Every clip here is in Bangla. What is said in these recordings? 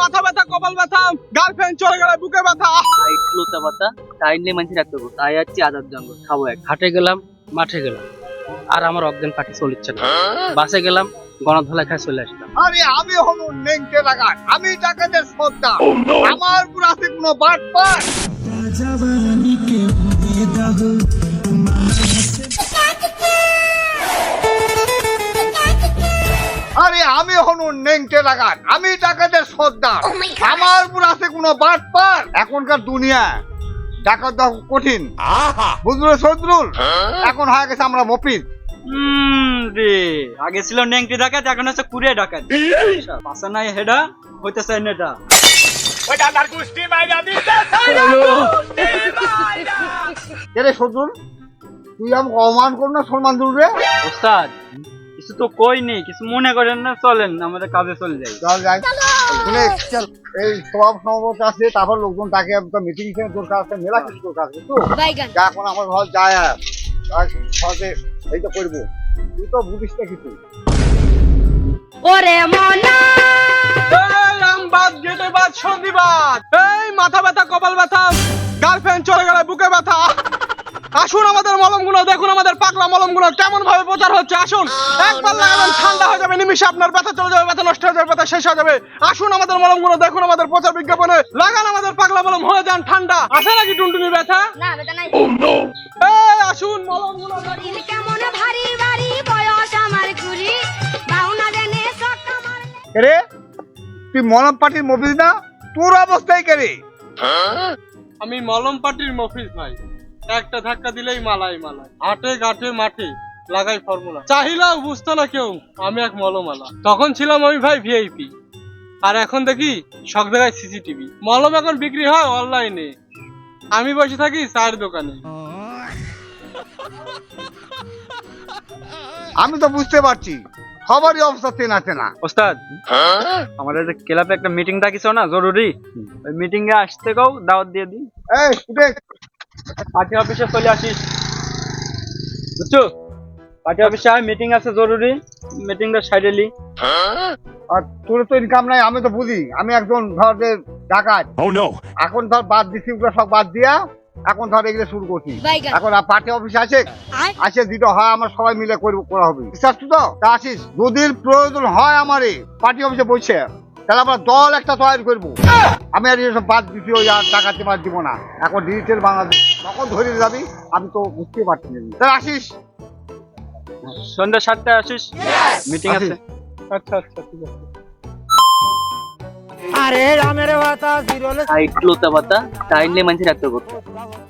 মাথা ব্যথা কপাল ব্যথা গার্লফ্রেন্ড চলে গেলে বুকে ব্যথা। লতা পাতা তাই নিয়ে মানুষ রাখতে হবে তাই যাচ্ছি আদার জঙ্গল। খাব এক। হাটে গেলাম মাঠে গেলাম। আর আমার অজ্ঞান পাটি চলিচ্ছে না বাসে গেলাম গণধলা খায় চলে আসলাম। আরে আমি হলো নেংটে লাগান আমি টাকাদের সর্দার আমার উপর আছে কোনো বাট পাট আরে আমি হলো নেংটে লাগান। আমি টাকাদের সর্দার। আমার উপর আছে কোনো বাট পাট এখনকার দুনিয়া টাকা দাও কঠিন। বুঝলো সদরুল এখন হয়ে গেছে আমরা মফিজ। রে আগে ছিল নেংটি ডাকাত এখন হচ্ছে কুড়িয়ে ডাকাত। পাশা নাই হেডা হইতেছে নেটা তুই আমাকে অপমান কর না সম্মান দূর রে? ওস্তাদ কিছু তো কই নেই কিছু মনে করেন না চলেন আমাদের কাজে চলে যাই। চল যাই। শুনে এই সব সমবত আছে তারপর লোকজন তাকে মিটিং এর দরকার আছে মেলা কিছু দরকার আছে তো? যা এখন আমার ঘর যায় আর ঘরে এই তো করব। তুই তো বুঝিস না কিছু। ওরে মনা। এই গেটে বাদ সন্ধিবাদ। এই মাথা ব্যথা কপাল ব্যথা গার্লফ্রেন্ড চলে গেলে বুকে ব্যথা। আসুন আমাদের মলমগুলো দেখুন আমাদের পাকলা মলমগুলো কেমন ভাবে প্রচার হচ্ছে আসুন। একবার লাগাবেন ঠান্ডা হয়ে যাবে নিমিশে আপনার ব্যথা চলে যাবে ব্যথা নষ্ট হয়ে যাবে ব্যথা শেষ হয়ে যাবে। আসুন আমাদের মলমগুলো দেখুন আমাদের প্রচার বিজ্ঞাপনে। লাগান আমাদের পাগলা মলম হয়ে যান ঠান্ডা। আছে নাকি টুনটুনি ব্যথা? না নাই। এই আসুন মলমগুলো। দেখুন। কেমন ভারী ভারী বয়স আমার কুড়ি বাউনা দেনে সট্টা মারলে রে? তুই মলম পাটির মফিজ না? তোর অবস্থায় কে রে? আমি মলম পাটির মফিজ ভাই একটা ধাক্কা দিলেই মালাই মালাই। হাটে ঘাটে মাঠে লাগাই ফর্মুলা চাহিলাও বুঝতো না কেউ আমি এক মলমালা। তখন ছিলাম আমি ভাই ভিআইপি আর এখন দেখি সব জায়গায় সিসিটিভি মলম এখন বিক্রি হয় অনলাইনে আমি বসে থাকি চায়ের দোকানে। আমি তো বুঝতে পারছি সবারই অবস্থা চেনা চেনা। ওস্তাদ আমাদের যে ক্লাবে একটা মিটিং ডাকিছ না জরুরি। ওই মিটিং এ আসতে কও দাওয়াত দিয়ে দিই। এই উঠে। পার্টি অফিসে চলে আসিস। বুঝছ? পার্টি অফিসে মিটিং আছে জরুরি মিটিংটা সাইডে লি। আর তোর তো ইনকাম নাই আমি তো বুঝি আমি একজন ধর যে ডাকাত। Oh এখন ধর বাদ দিছি ওগুলো সব বাদ দিয়া এখন ধর এগুলো শুরু করছি। এখন পার্টি অফিস আছে আছে যেটা হয় আমার সবাই মিলে করব করা হবে। বিশ্বাস তো? তা আসিস যদি প্রয়োজন হয় আমারে পার্টি অফিসে বসে। তাহলে আমরা দল একটা তৈরি করব। আমি আর এসব বাদ দিছি ওই আর টাকা টেমার দিব না। এখন ডিজিটাল বাংলাদেশ কখন ধরে যাবি আমি তো বুঝতে পারছি না। তাহলে আসিস? সন্ধ্যা সাতটায় আসিস? মিটিং আছে? আচ্ছা আচ্ছা ঠিক আছে। লতা রাখতে হবে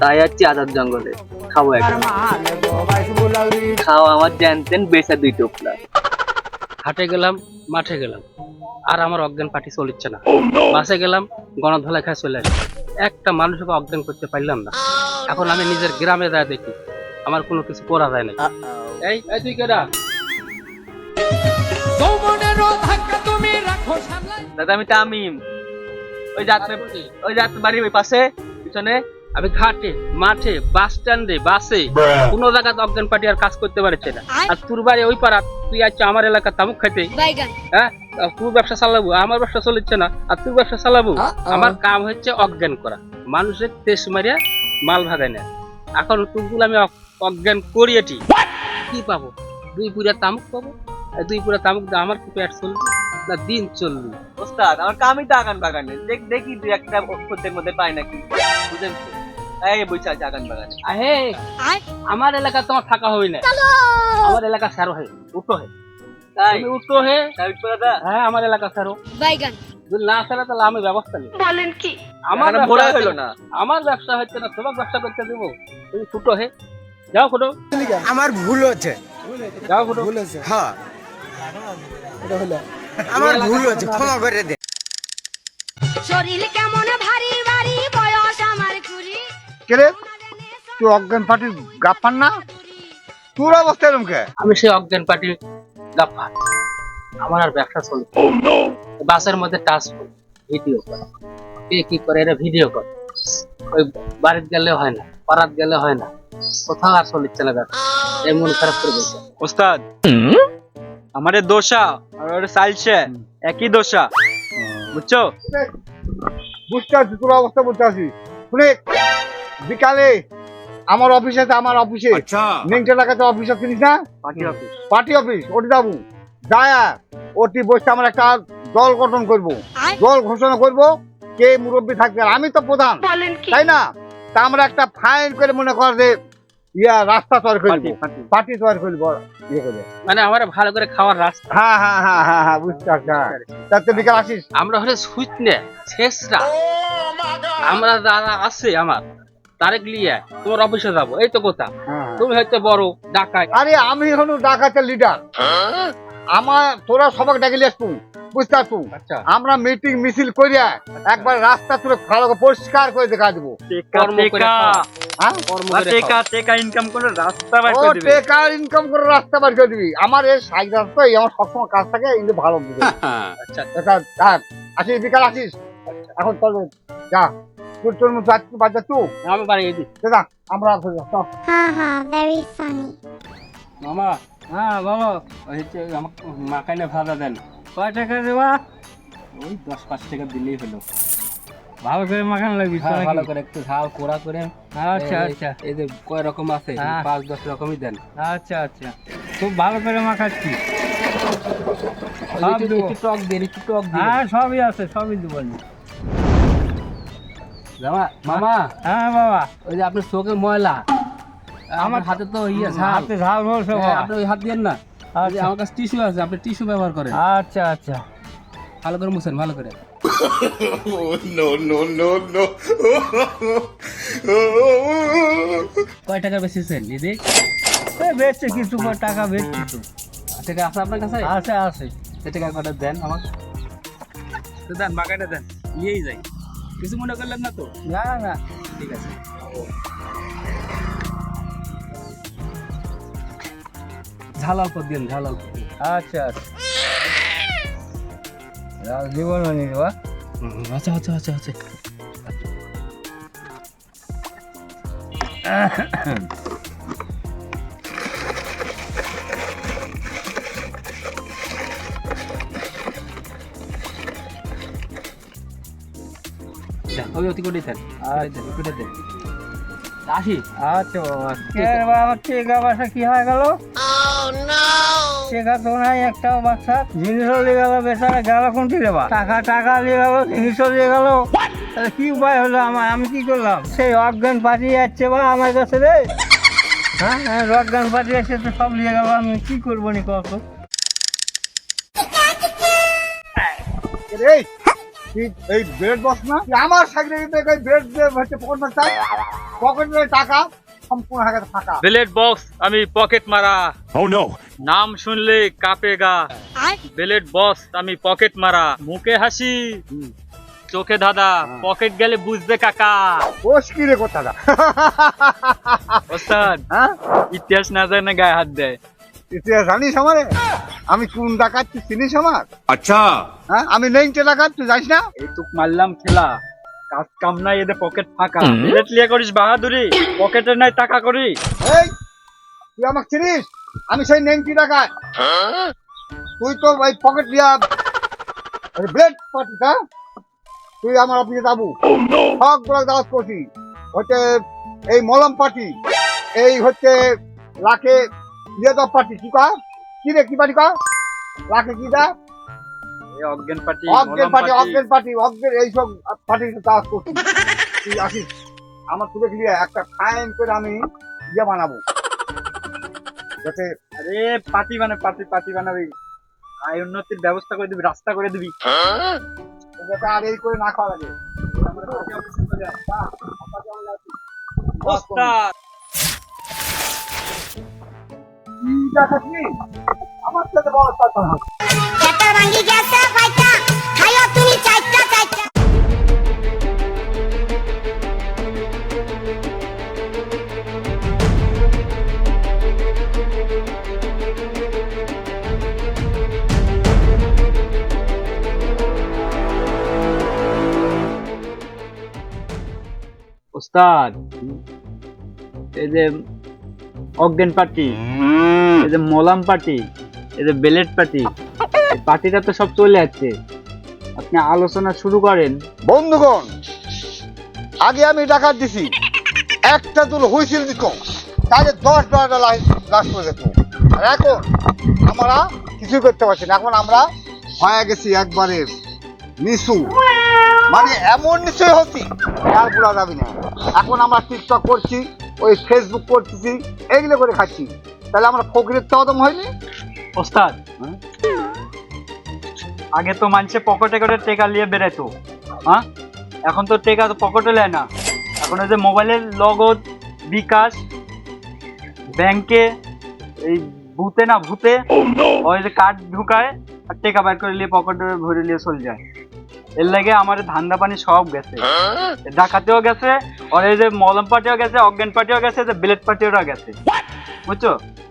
তাই যাচ্ছি আদার জঙ্গলে। খাব এক খাও আমার জানতেন বেসা দুই টোপলা। হাটে গেলাম মাঠে গেলাম। আর আমার অজ্ঞান পাটি চলিচ্ছে না। বাসে গেলাম গণধলা খায় চলে আসলাম। একটা মানুষকে অজ্ঞান করতে পারলাম না। এখন আমি নিজের গ্রামে যায় দেখি। আমার কোনো কিছু করা যায় না। এই এই তুই কেডা? দাদা আমি তামিম ওই যাত্রা ওই যাত্রা বাড়ির ওই পাশে পিছনে। আমি ঘাটে মাঠে বাস স্ট্যান্ডে বাসে কোন জায়গাতে অজ্ঞান পার্টি আর কাজ করতে পারছে না। আর? তোর বাড়ি ওই পাড়া তুই আচ্ছা আমার এলাকা তামুক খাইতে হ্যাঁ? তুই ব্যবসা চালাবো আমার ব্যবসা চলছে না আর তুই ব্যবসা চালাবো। আমার কাম হচ্ছে অজ্ঞান করা। মানুষের তেস মারিয়া মাল ভাগায় না এখন তুগুলো আমি অজ্ঞান করিয়েছি। কি পাবো? দুই পুরা তামুক পাবো? আর দুই পুরা তামুক দিয়ে আমার কি পেট চলবে? না দিন চলবে। ওস্তাদ আমার কামই তো আগান বাগানে। দেখ দেখি দুই একটা খদ্দের মধ্যে পাই নাকি। বুঝেন এই বইছে আছে আগান বাগানে আহে। আয়। আমার এলাকা তোমার থাকা হই না আমার এলাকা সারো হে উঠো হে। তাই? তুমি উঠো হে। তাই দাদা? হ্যাঁ আমার এলাকা সারো বাইগান। যদি না সারে তাহলে আমি ব্যবস্থা নেব। বলেন কি? আমার ব্যবসা হলো না। আমার ব্যবসা হচ্ছে না তোমার ব্যবসা করতে দেবো। তুমি ফুটো হে। যাও ফুটো আমার ভুল হচ্ছে। যাও ফুটো হ্যাঁ। আমার ভুল হচ্ছে। ক্ষমা করে দে। শরীর কেমন কুড়ি কে তুই অজ্ঞান পার্টির গাপ্পান না? তোর অবস্থা এরকম কে? আমি সেই অজ্ঞান পার্টির গাফা আমার আর ব্যবসা চলছে বাসের মধ্যে টাচ ভিডিও করে। কে কি করে এরা ভিডিও করে? ওই বাড়িতে গেলে হয় না পাড়াত গেলে হয় না। কোথাও আর চলিচ্ছে না ব্যবসা এই মন খারাপ করে দিয়েছে। ওস্তাদ আমাদের দোষা আর ওর সাইলছে একই দোষা। বুঝছ? বুঝতে পারছি তোর অবস্থা বুঝতে পারছি। শুনে বিকালে আমার অফিস আছে আমার অফিসে নেংটে লাগাতে অফিস আছে না? পার্টি অফিস পার্টি অফিস ওটি যাব। যায় ওটি বসে আমরা একটা দল গঠন করব। দল ঘোষণা করব কে মুরব্বী থাকবে। আমি তো প্রধান। তাই না? তা আমরা একটা ফাইন করে মনে কর যে ইয়া রাস্তা তৈরি করব পার্টি তৈরি করব ইয়ে করে। মানে আমার ভালো করে খাওয়ার রাস্তা। হ্যাঁ হ্যাঁ হ্যাঁ হ্যাঁ হ্যাঁ বুঝতে পারছি হ্যাঁ। তাতে বিকাল আসিস? আমরা হলে সুইচ নে শেষরা আমরা যারা আছে আমার। তারেক লিয়ে তোমার অফিসে যাব। এই তো কথা। হ্যাঁ। তুমি হয়তো বড় ডাকাই আরে আমি হলো ডাকাতের লিডার আমার তোরা সবাই ডাকিলে আসব বুঝতে পারছু? আচ্ছা। আমরা মিটিং মিছিল করিয়া একবার রাস্তা তুলে ভালো করে পরিষ্কার করে দেখা দেবো। খাও। হ্যাঁ? করে ইনকাম রাস্তা বাই ও করে দিবে। টেকার ইনকাম করে রাস্তা বার করে দিবি। আমার এই সাইড রাস্তা এই আমার সবসময় কাজ থাকে ভালো আচ্ছা। আসিস বিকাল আসিস। এখন চল যা। মামা হ্যাঁ হচ্ছে আমাকে ভাড়া দেন। কয় টাকা দেবা ওই দশ পাঁচ টাকা দিলেই হলো। ভালো করে মাখান লাগবি হ্যাঁ, ভালো করে একটু ঝাল কোড়া করে। আচ্ছা আচ্ছা। এই যে কয় রকম আছে হ্যাঁ। পাঁচ দশ রকমই দেন। আচ্ছা আচ্ছা। খুব ভালো করে মাখাচ্ছি। সব দেবো। একটু টক দিন একটু টক দিন। হ্যাঁ সবই আছে সবই দেবো মামা। হ্যাঁ বাবা। ওই যে আপনার চোখে ময়লা। আমার হাতে তো ইয়ে হাতে ঝাল হ্যাঁ, আপনি ওই হাত দিয়েন না। আচ্ছা। আমার কাছে টিস্যু আছে আপনি টিস্যু ব্যবহার করেন। আচ্ছা আচ্ছা। ভালো করে মুছেন ভালো করে। কয় টাকা বেশিছেন দিদি? বেচছে কিছু টাকা বেচছি তো। টাকা আছে আপনার কাছে? আছে আছে। সে টাকা কটা দেন আমাকে। দেন বাগানে দেন। নিয়েই যাই। কিছু মনে করলেন না তো? না না ঠিক আছে। ঝাল অল্প দিন ঝাল অল্প। আচ্ছা আচ্ছা। জীবন হয়নি বা আচ্ছা আচ্ছা আচ্ছা আচ্ছা। ওই অতি করে দেন দেন আসি? আচ্ছা বাবা কে রে টেকা বাসা কি হয়ে গেল? টেকা তো নাই একটা বাচ্চা। জিনিসও নিয়ে গেল বেচারা গেল কোনটি দেবা টাকা টাকা নিয়ে গেল জিনিসও নিয়ে গেল। তাহলে কি উপায় হলো আমার? আমি কি করলাম? সেই অজ্ঞান পাঠিয়ে যাচ্ছে বা আমার কাছে রে? হ্যাঁ হ্যাঁ অজ্ঞান পাঠিয়ে যাচ্ছে তো সব নিয়ে গেল আমি কি করব নি কত তুই এই ব্রেড বস না? আমার সাইকেলে এই ব্রেড হচ্ছে পকেট মারতা পকেটে টাকা সম্পূর্ণ হয়ে গেছে ফাঁকা। বিলেট বক্স আমি পকেট মারা। নাম শুনলে কাঁপেগা বিলেট বস আমি পকেট মারা। মুখে হাসি চোখে দাদা পকেট গেলে বুঝবে কাকা। ওস কি রে কথাটা ওস্তাদ হ্যাঁ? ইতিহাস না জানে গায়ে হাত দেয়। ইতিহাস জানিস আমারে? আমি কোন ডাকাত তুই চিনিস আমার? আচ্ছা। হ্যাঁ আমি নেংটে ডাকাত তুই জানিস না? এই তো মারলাম খেলা। কাজ কাম নাই এদের পকেট ফাঁকা। বিলেট লিয়ে করিস বাহাদুরি পকেটে নাই টাকা করি। এই তুই আমাকে চিনিস? আমি সেই নেংটি ডাকাত। তুই তো ওই পকেট দিয়া ব্লেড পার্টি হ্যাঁ? তুই আমার অফিসে যাব। সবগুলো দাওয়াত করছি। হচ্ছে এই মলম পার্টি এই হচ্ছে লাখে ইয়ে পার্টি কি কয়? কি রে কি পার্টি কয় লাখে কি দা অজ্ঞান পার্টি অজ্ঞের পার্টি অজ্ঞের পার্টি অজ্ঞের এইসব পার্টির দাওয়াত করছি। তুই আসিস। আমার তুলে গিয়ে একটা ফাইন করে আমি ইয়ে বানাবো। যাতে আরে পার্টি মানে পার্টি পার্টি বানাবি আয় উন্নতির ব্যবস্থা করে দিবি রাস্তা করে দিবি। যাতে আর এই করে না খাওয়া লাগে। আমরা পার্টি অফিসে চলে যাই। ওস্তাদ কি? দেখাচ্ছি? ওস্তাদ এই যে অজ্ঞান পার্টি এই যে মলাম পার্টি এই যে বেলেট পার্টি পার্টিটা তো সব চলে যাচ্ছে আপনি আলোচনা শুরু করেন। বন্ধুগণ, আগে আমি ডাকাত দিছি। একটা দুল হুইসিল দিত, তাহলে দশ বারোটা লাশ লাশ পড়ে যেত। আর এখন আমরা কিছুই করতে পারছি না। এখন আমরা হয়ে গেছি একবারে নিচু। মানে এমন নিশ্চয় হচ্ছি আর বলা যাবে না। এখন আমরা টিকটক করছি, ওই ফেসবুক করতেছি এগুলো করে খাচ্ছি। তাহলে আমরা ফকরের চাওয়াদম হয়নি? ওস্তাদ। আগে তো মানুষে পকেটে করে টেকা নিয়ে বেরোতো হ্যাঁ? এখন তো টেকা তো পকেটে নেয় না। এখন ওই যে মোবাইলের লগদ বিকাশ ব্যাংকে এই ভূতে না ভূতে ওই যে কার্ড ঢুকায় আর টেকা বাইর করে নিয়ে পকেটে ভরে নিয়ে চলে যায়। এর লাগে আমার ধান্দা পানি সব গেছে। ডাকাতেও গেছে আর এই যে মলম পাটিও গেছে অজ্ঞান পাটিও গেছে যে ব্লেড পাটিও গেছে। বুঝছ?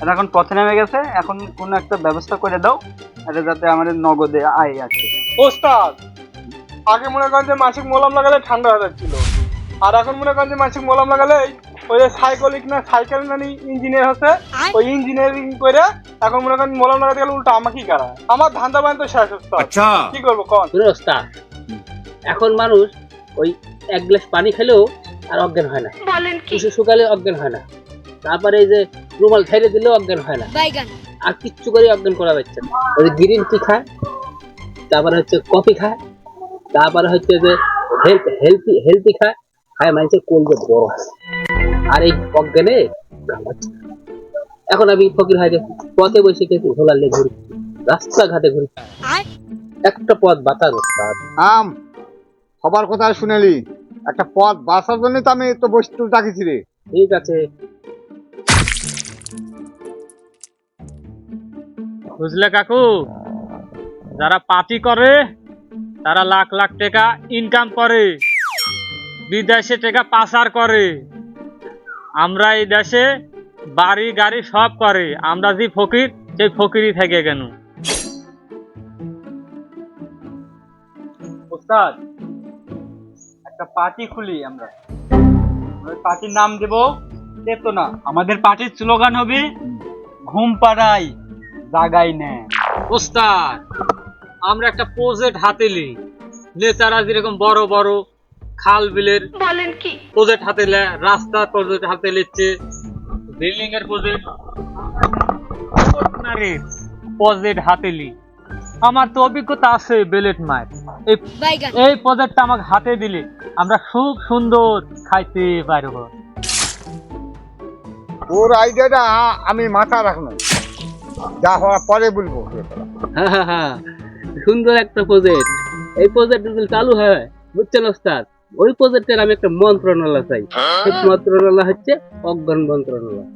আর এখন পথে নেমে গেছে এখন কোনো একটা ব্যবস্থা করে দাও এটা যাতে আমাদের নগদে আয় আছে। ওস্তাদ আগে মনে করেন যে মাসিক মলম লাগালে ঠান্ডা হয়ে যাচ্ছিল। আর এখন মনে করেন যে মাসিক মলম লাগালে ওই যে সাইকেলিক না সাইকেল না ইঞ্জিনিয়ার হচ্ছে ওই ইঞ্জিনিয়ারিং করে এখন মনে করেন মলম লাগাতে গেলে উল্টো আমাকেই কারা। আমার ধান্দা বান তো শেষ ওস্তাদ। কি করব কন? ওস্তাদ এখন মানুষ ওই এক গ্লাস পানি খেলেও আর অজ্ঞান হয় না। বলেন কি? অজ্ঞান হয় না। তারপরে এই যে রুমাল ছেড়ে দিলেও অজ্ঞান হয় না। আর কিচ্ছু করে অজ্ঞান করা যাচ্ছে না। ওই গ্রিন টি খায় তারপরে হচ্ছে কফি খায় তারপরে হচ্ছে যে হেলথ হেলথি হেলথি খায় খায় মানে কোল যে বড় আছে। আর এই অজ্ঞানে এখন আমি ফকির হয়ে গেছি পথে বসে গেছি ঘোলালে ঘুরি। রাস্তাঘাটে ঘুরি। একটা পথ বাতাস আম সবার কথা শুনেলি। একটা পথ বাঁচার জন্য তো আমি তো বস্তু ডাকিছি রে। ঠিক আছে। বুঝলে কাকু? যারা পার্টি করে, তারা লাখ লাখ টাকা ইনকাম করে। বিদেশে টাকা পাচার করে। আমরা এই দেশে বাড়ি, গাড়ি সব করে। আমরা যে ফকির, সেই ফকিরই থেকে কেন একটা পার্টি খুলি আমরা। পার্টির নাম দেব চেতনা আমাদের পার্টির স্লোগান হবে ঘুম পাড়াই জাগাই নে ওস্তাদ আমরা একটা প্রজেক্ট হাতে নিই। নেতারা যেরকম বড় বড় খাল বিলের বলেন কি? প্রজেক্ট হাতে নেয় রাস্তার প্রজেক্ট হাতে নিচ্ছে। বিল্ডিং এর প্রজেক্ট। প্রজেক্ট হাতে নি আমার তো অভিজ্ঞতা আছে বেলেট মায়ের এই এই প্রজেক্টটা আমাকে হাতে দিলে আমরা খুব সুন্দর খাইতে পারব। তোর আইডিয়াটা আমি মাথা রাখলাম যা হওয়ার পরে বলব। হ্যাঁ হ্যাঁ হ্যাঁ। সুন্দর একটা প্রজেক্ট এই প্রজেক্ট যদি চালু হয় বুঝছেন ওস্তাদ? ওই প্রজেক্টের আমি একটা মন্ত্রণালয় চাই। সেই মন্ত্রণালয় হচ্ছে অজ্ঞান মন্ত্রণালয়।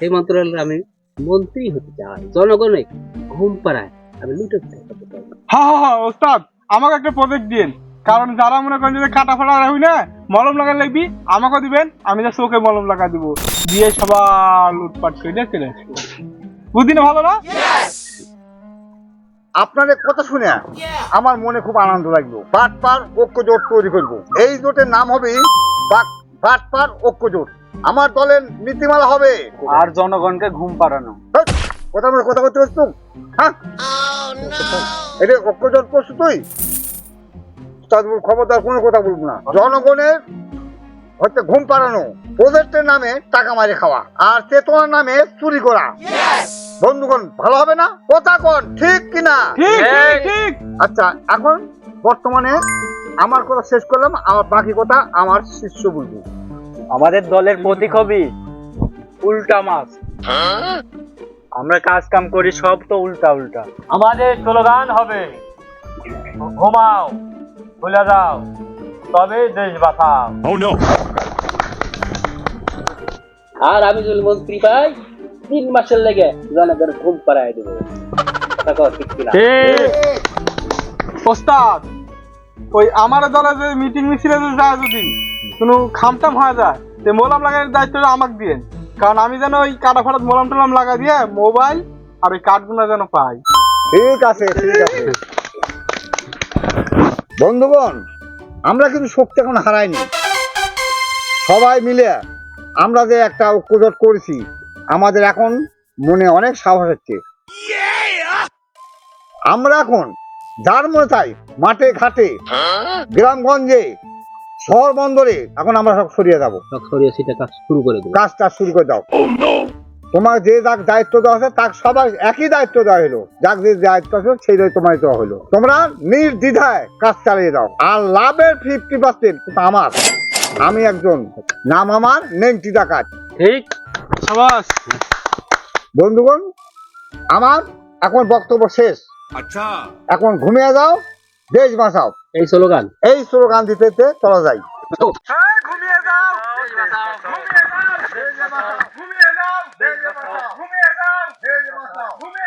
সেই মন্ত্রণালয়ে আমি মন্ত্রী হতে চাই। জনগণে ঘুম পাড়ায় আমি লুটে হ্যাঁ হ্যাঁ হ্যাঁ ওস্তাদ আমাকে একটা প্রজেক্ট দিন কারণ যারা মনে করেন যে কাটা ফাটা রাখবি না মলম লাগা লাগবি আমাকে দিবেন আমি যা চোখে মলম লাগা দিব। দিয়ে সবার লুটপাট করে চলে আসব বুদ্ধি ভালো না? আপনাদের কথা শুনে আমার মনে খুব আনন্দ লাগল। বাট পার ঐক্য জোট তৈরি করব। এই জোটের নাম হবে বাট পার ঐক্য জোট। আমার দলের নীতিমালা হবে। আর জনগণকে ঘুম পাড়ানো। কথা বলে কথা বলতে পারছ হ্যাঁ? এটা ঐক্য জোট করছ তুই? খবরদার কোনো কথা বলব না। জনগণের হচ্ছে ঘুম পাড়ানো। প্রজেক্টের নামে টাকা মারি খাওয়া। আর চেতনার নামে চুরি করা। বন্ধুগণ ভালো হবে না? কথা কন ঠিক কিনা? ঠিক ঠিক আচ্ছা এখন বর্তমানে আমার কথা শেষ করলাম আমার বাকি কথা আমার শিষ্য বলব আমাদের দলের প্রতীক হবে উল্টা মাছ। আমরা কাজ কাম করি সব তো উল্টা উল্টা। আমাদের স্লোগান হবে ঘুমাও ভুলে যাও তবে দেশ বাঁচাও। আর আমি যদি মন্ত্রী পাই তিন মাসের লেগে জনগণের ঘুম পাড়ায় দেবো। কথা ঠিক কিনা। ওস্তাদ ওই আমার দলে যে মিটিং মিছিলে যে যায় যদি কোনো খামটাম হয়ে যায় যে মোলাম লাগানোর দায়িত্বটা আমাকে দিয়েন। কারণ আমি যেন ওই কাটা ফাটাত মোলাম টোলাম লাগা দিয়ে মোবাইল আর ওই কার্ডগুলো যেন পাই। ঠিক আছে ঠিক আছে। বন্ধুগণ আমরা কিন্তু শক্তি এখন হারাইনি। সবাই মিলে আমরা যে একটা ঐক্যজোট করেছি আমাদের এখন মনে অনেক সাহস হচ্ছে। আমরা এখন যার মনে তাই মাঠে ঘাটে গ্রামগঞ্জে শহর বন্দরে এখন আমরা সব সরিয়ে যাব সব সরিয়ে সেটা কাজ শুরু করে দেবো। কাজ টাজ শুরু করে দাও। তোমার যে যাক দায়িত্ব দেওয়া আছে তাক সবাই একই দায়িত্ব দেওয়া হলো। যাক যে দায়িত্ব আছে সেই দায়িত্ব তোমায় দেওয়া হলো। তোমরা নির্দ্বিধায় কাজ চালিয়ে দাও। আর লাভের ফিফটি পার্সেন্ট আমার। আমি একজন নাম আমার নেংটি ডাকাত। ঠিক। বন্ধুগণ আমার এখন বক্তব্য শেষ। আচ্ছা। এখন ঘুমিয়ে যাও দেশ বাঁচাও। এই স্লোগান। এই স্লোগান দিতে দিতে চলা যাই। হ্যাঁ, ঘুমিয়ে যাও ঘুমিয়ে যাও ঘুমিয়ে যাও ঘুমিয়ে যাও ঘুমিয়ে যাও ঘুমিয়ে যাও।